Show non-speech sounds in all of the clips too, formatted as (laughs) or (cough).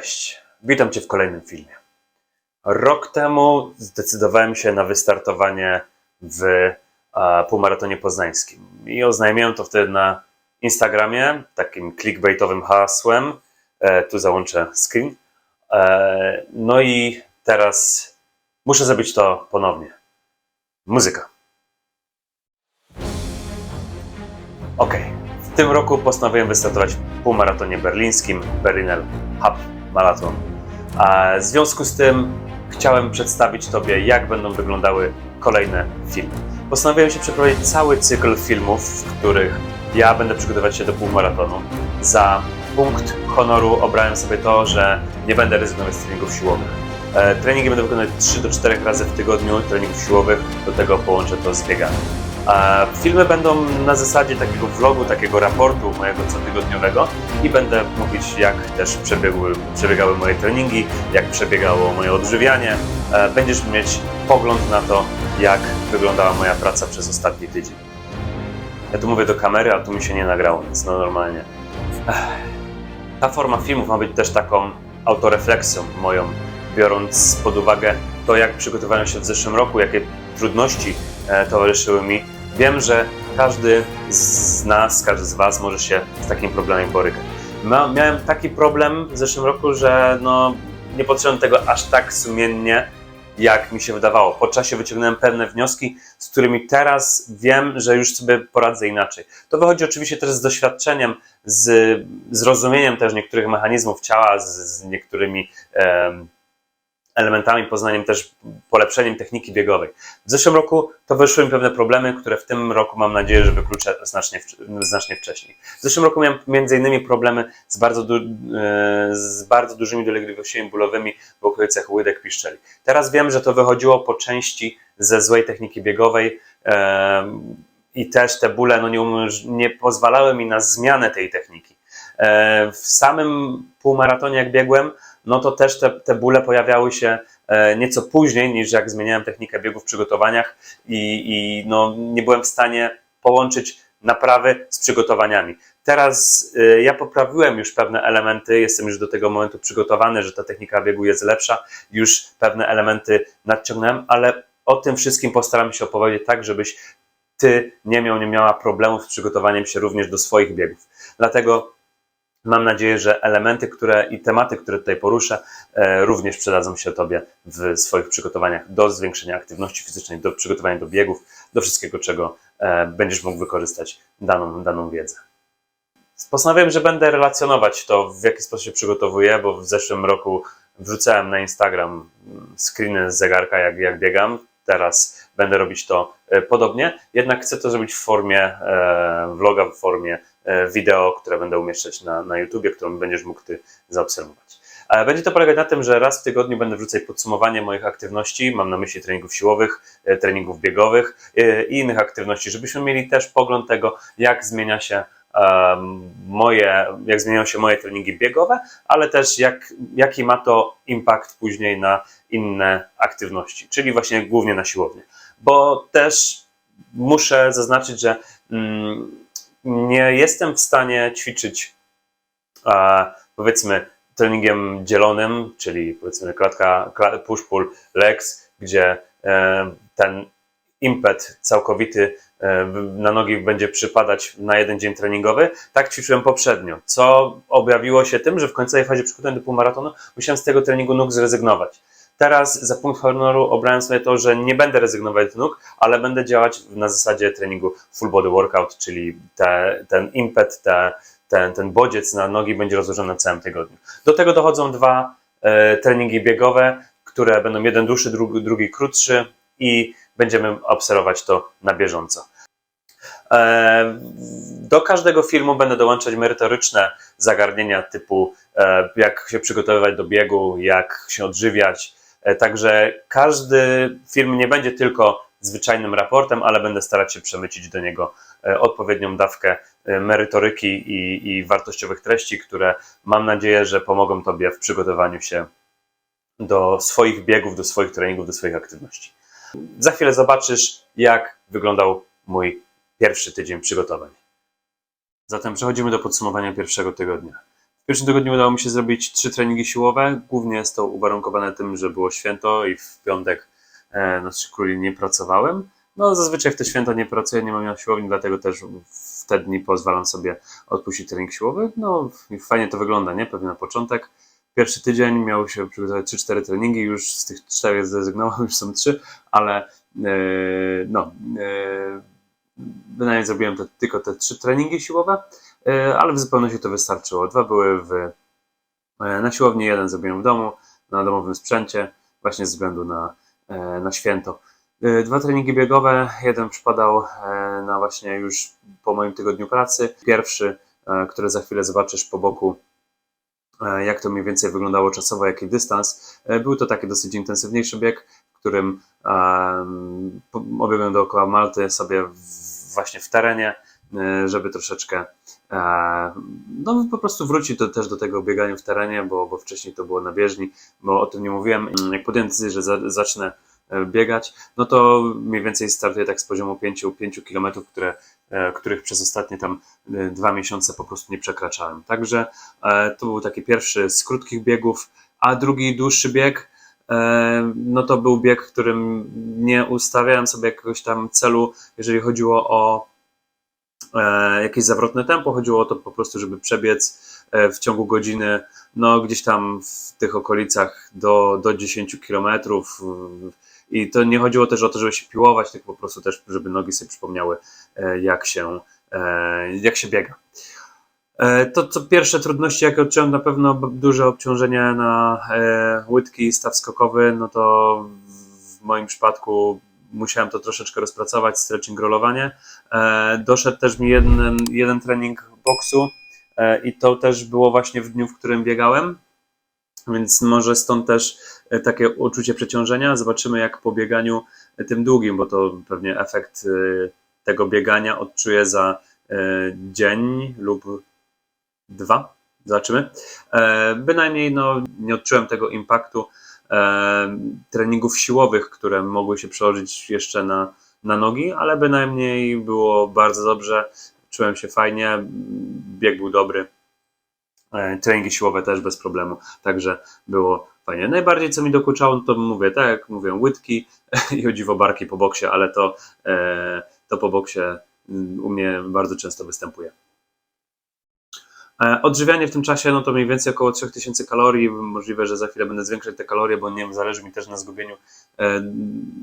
Cześć, witam Cię w kolejnym filmie. Rok temu zdecydowałem się na wystartowanie w półmaratonie poznańskim i oznajmiłem to wtedy na Instagramie takim clickbaitowym hasłem. E, tu załączę screen. E, no i teraz muszę zrobić to ponownie. Muzyka. Ok, w tym roku postanowiłem wystartować w półmaratonie berlińskim Berliner Hub Marathon. A w związku z tym chciałem przedstawić Tobie, jak będą wyglądały kolejne filmy. Postanowiłem się przeprowadzić cały cykl filmów, w których ja będę przygotowywać się do półmaratonu. Za punkt honoru obrałem sobie to, że nie będę rezygnować z treningów siłowych. E, Treningi będę wykonywać 3 do 4 razy w tygodniu, treningów siłowych, do tego połączę to z bieganiem. Filmy będą na zasadzie takiego vlogu, takiego raportu mojego cotygodniowego i będę mówić, jak też przebiegły, przebiegały moje treningi, jak przebiegało moje odżywianie. E, Będziesz mieć pogląd na to, jak wyglądała moja praca przez ostatni tydzień. Ja tu mówię do kamery, a tu mi się nie nagrało, więc no normalnie. Ta forma filmów ma być też taką autorefleksją moją, biorąc pod uwagę to, jak przygotowałem się w zeszłym roku, jakie trudności towarzyszyły mi. Wiem, że każdy z nas, każdy z Was może się z takim problemem borykać. Miałem taki problem w zeszłym roku, że no, nie podszedłem tego aż tak sumiennie, jak mi się wydawało. Po czasie wyciągnąłem pewne wnioski, z którymi teraz wiem, że już sobie poradzę inaczej. To wychodzi oczywiście też z doświadczeniem, z zrozumieniem też niektórych mechanizmów ciała, z, z niektórymi elementami, poznaniem też polepszeniem techniki biegowej. W zeszłym roku towarzyszyły mi pewne problemy, które w tym roku mam nadzieję, że wykluczę znacznie, znacznie wcześniej. W zeszłym roku miałem między innymi problemy z bardzo, du- e, z bardzo dużymi dolegliwościami bólowymi w okolicach łydek piszczeli. Teraz wiem, że to wychodziło po części ze złej techniki biegowej em, i też te bóle no, nie, nie pozwalały mi na zmianę tej techniki. E, W samym półmaratonie, jak biegłem, no to też te, te bóle pojawiały się e, nieco później niż jak zmieniałem technikę biegu w przygotowaniach i, i no, nie byłem w stanie połączyć naprawy z przygotowaniami. Teraz e, ja poprawiłem już pewne elementy, jestem już do tego momentu przygotowany, że ta technika biegu jest lepsza, już pewne elementy nadciągnąłem, ale o tym wszystkim postaram się opowiedzieć tak, żebyś ty nie miał, nie miała problemów z przygotowaniem się również do swoich biegów. Dlatego Mam nadzieję, że elementy które, i tematy, które tutaj poruszę, e, również przydadzą się Tobie w swoich przygotowaniach do zwiększenia aktywności fizycznej, do przygotowania do biegów, do wszystkiego, czego e, będziesz mógł wykorzystać daną, daną wiedzę. Postanowiłem, że będę relacjonować to, w jaki sposób się przygotowuję, bo w zeszłym roku wrzucałem na Instagram mm, screeny z zegarka, jak, jak biegam. Teraz będę robić to e, podobnie, jednak chcę to zrobić w formie vloga, w formie wideo, które będę umieszczać na, na YouTubie, którą będziesz mógł Ty zaobserwować. E, Będzie to polegać na tym, że raz w tygodniu będę wrzucać podsumowanie moich aktywności, mam na myśli treningów siłowych, e, treningów biegowych e, i innych aktywności, żebyśmy mieli też pogląd tego, jak zmienia się moje, jak zmieniają się moje treningi biegowe, ale też jak, jaki ma to impact później na inne aktywności, czyli właśnie głównie na siłownię. Bo też muszę zaznaczyć, że mm, nie jestem w stanie ćwiczyć e, powiedzmy treningiem dzielonym, czyli powiedzmy klatka kla- push-pull legs, gdzie e, ten impet całkowity e, na nogi będzie przypadać na jeden dzień treningowy. Tak ćwiczyłem poprzednio, co objawiło się tym, że w końcowej fazie przygotowania do półmaratonu musiałem z tego treningu nóg zrezygnować. Teraz za punkt honoru obrałem sobie to, że nie będę rezygnować z nóg, ale będę działać na zasadzie treningu full body workout, czyli te, ten impet, te, ten, ten bodziec na nogi będzie rozłożony na całym tygodniu. Do tego dochodzą dwa e, treningi biegowe, które będą jeden dłuższy, drugi, drugi krótszy i będziemy obserwować to na bieżąco. E, Do każdego filmu będę dołączać merytoryczne zagadnienia typu e, jak się przygotowywać do biegu, jak się odżywiać. E, Także każdy film nie będzie tylko zwyczajnym raportem, ale będę starać się przemycić do niego e, odpowiednią dawkę e, merytoryki i, i wartościowych treści, które mam nadzieję, że pomogą Tobie w przygotowaniu się do swoich biegów, do swoich treningów, do swoich aktywności. Za chwilę zobaczysz, jak wyglądał mój pierwszy tydzień przygotowań. Zatem przechodzimy do podsumowania pierwszego tygodnia. Pierwszym tygodniu udało mi się zrobić trzy treningi siłowe. Głównie jest to uwarunkowane tym, że było święto i w piątek e, na Trzy Króli nie pracowałem. No zazwyczaj w te święta nie pracuję, nie mam na siłowni, dlatego też w te dni pozwalam sobie odpuścić trening siłowy. No fajnie to wygląda, nie? Pewnie na początek. Pierwszy tydzień miało się przygotować 3-4 treningi, już z tych czterech zrezygnowałem, już są trzy, ale e, no, e, bynajmniej zrobiłem te, tylko te trzy treningi siłowe, ale w zupełności to wystarczyło. Dwa były w, e, na siłowni, jeden zrobiłem w domu, na domowym sprzęcie, właśnie ze względu na, e, na święto. E, Dwa treningi biegowe, jeden przypadał e, na właśnie już po moim tygodniu pracy. Pierwszy, e, który za chwilę zobaczysz po boku, e, jak to mniej więcej wyglądało czasowo, jaki dystans. E, Był to taki dosyć intensywniejszy bieg, w którym obiegłem dookoła Malty sobie właśnie w terenie, e, żeby troszeczkę e, no po prostu wrócić do, też do tego biegania w terenie, bo, bo wcześniej to było na bieżni, bo o tym nie mówiłem. Jak podjąłem decyzję, że za, zacznę e, biegać, no to mniej więcej startuję tak z poziomu 5, 5 km, które, e, których przez ostatnie tam e, dwa miesiące po prostu nie przekraczałem. Także e, to był taki pierwszy z krótkich biegów, a drugi dłuższy bieg, e, no to był bieg, którym nie ustawiałem sobie jakiegoś tam celu, jeżeli chodziło o e, jakieś zawrotne tempo, chodziło o to po prostu, żeby przebiec e, w ciągu godziny, no gdzieś tam w tych okolicach do, do 10 kilometrów. I to nie chodziło też o to, żeby się piłować, tylko po prostu też, żeby nogi sobie przypomniały, e, jak się, e, jak się biega. E, To co pierwsze trudności, jakie odczułem, na pewno duże obciążenie na e, łydki, staw skokowy, no to w moim przypadku musiałem to troszeczkę rozpracować, stretching, rolowanie. E, Doszedł też mi jeden, jeden trening boksu e, i to też było właśnie w dniu, w którym biegałem, więc może stąd też e, takie uczucie przeciążenia. Zobaczymy jak po bieganiu tym długim, bo to pewnie efekt tego biegania odczuję za dzień lub dwa. Zobaczymy. Bynajmniej no, nie odczułem tego impaktu treningów siłowych, które mogły się przełożyć jeszcze na, na nogi, ale bynajmniej było bardzo dobrze. Czułem się fajnie, bieg był dobry. E, treningi siłowe też bez problemu, także było fajnie. Najbardziej co mi dokuczało, to mówię, tak jak mówię, łydki (laughs) i o dziwo barki po boksie, ale to, e, to po boksie mm, u mnie bardzo często występuje. E, Odżywianie w tym czasie, no to mniej więcej około 3000 kalorii. Możliwe, że za chwilę będę zwiększać te kalorie, bo nie wiem, zależy mi też na zgubieniu e,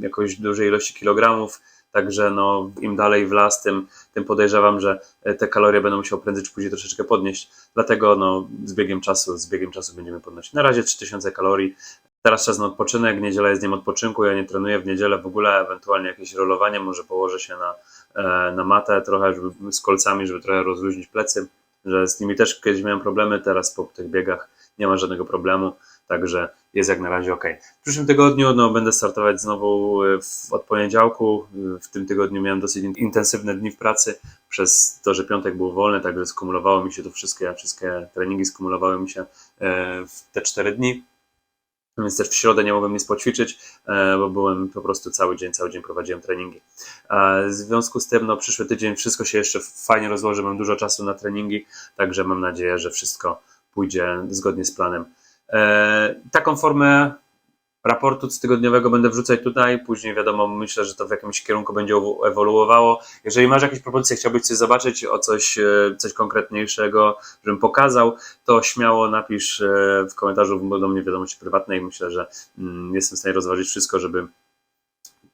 jakoś dużej ilości kilogramów. Także no, im dalej w las, tym, tym podejrzewam, że e, te kalorie będą musiał prędzej czy później troszeczkę podnieść. Dlatego no, z biegiem czasu, z biegiem czasu będziemy podnosić. Na razie 3000 kalorii. Teraz czas na odpoczynek, niedziela jest dniem odpoczynku, ja nie trenuję w niedzielę w ogóle, ewentualnie jakieś rolowanie, może położę się na, na matę trochę żeby, z kolcami, żeby trochę rozluźnić plecy że z nimi też kiedyś miałem problemy, teraz po tych biegach nie ma żadnego problemu, także jest jak na razie ok. W przyszłym tygodniu no, będę startować znowu y, w, od poniedziałku. Y, W tym tygodniu miałem dosyć in- intensywne dni w pracy, przez to, że piątek był wolny, także skumulowało mi się to wszystkie, wszystkie treningi skumulowały mi się e, w te cztery dni. Więc też w środę nie mogłem nic poćwiczyć, e, bo byłem po prostu cały dzień, cały dzień prowadziłem treningi. E, W związku z tym, no, przyszły tydzień wszystko się jeszcze fajnie rozłoży, mam dużo czasu na treningi, także mam nadzieję, że wszystko pójdzie zgodnie z planem. E, Taką formę raportu cotygodniowego będę wrzucać tutaj, później wiadomo, myślę, że to w jakimś kierunku będzie ewo- ewoluowało. Jeżeli masz jakieś propozycje, chciałbyś coś zobaczyć, o coś, e, coś konkretniejszego, żebym pokazał, to śmiało napisz e, w komentarzu do mnie wiadomości prywatnej. Myślę, że mm, jestem w stanie rozważyć wszystko, żeby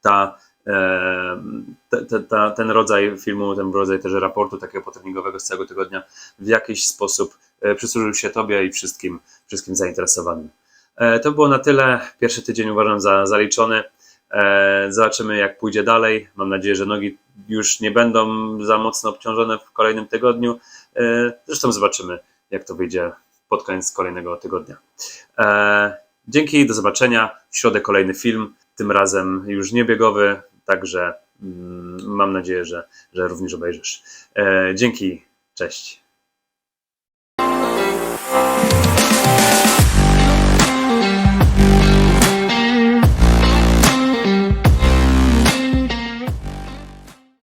ta, e, te, te, ten rodzaj filmu, ten rodzaj też raportu takiego potreningowego z całego tygodnia w jakiś sposób przysłużył się Tobie i wszystkim, wszystkim zainteresowanym. E, To było na tyle. Pierwszy tydzień uważam za zaliczony. E, Zobaczymy, jak pójdzie dalej. Mam nadzieję, że nogi już nie będą za mocno obciążone w kolejnym tygodniu. E, Zresztą zobaczymy, jak to wyjdzie pod koniec kolejnego tygodnia. Dzięki, do zobaczenia. W środę kolejny film, tym razem już niebiegowy, także mm, mam nadzieję, że, że również obejrzysz. Dzięki, cześć.